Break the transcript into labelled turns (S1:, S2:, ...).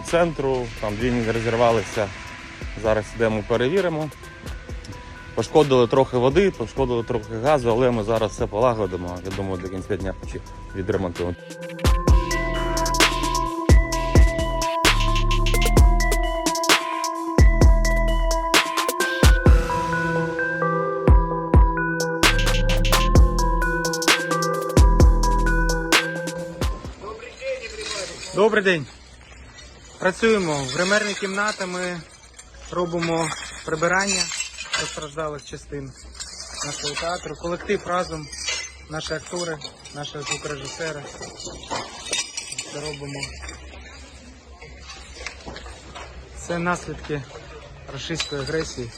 S1: центру, там дві розірвалися. Зараз йдемо перевіримо. Пошкодили трохи води, пошкодили трохи газу, але ми зараз все полагодимо. Я думаю, до кінця дня відремонтуємо. Добрий день. Працюємо в гримерні кімнати. Ми робимо прибирання постраждалих частин нашого театру. Колектив разом, наші актори, наші звукорежисери. Це робимо. Це наслідки російської агресії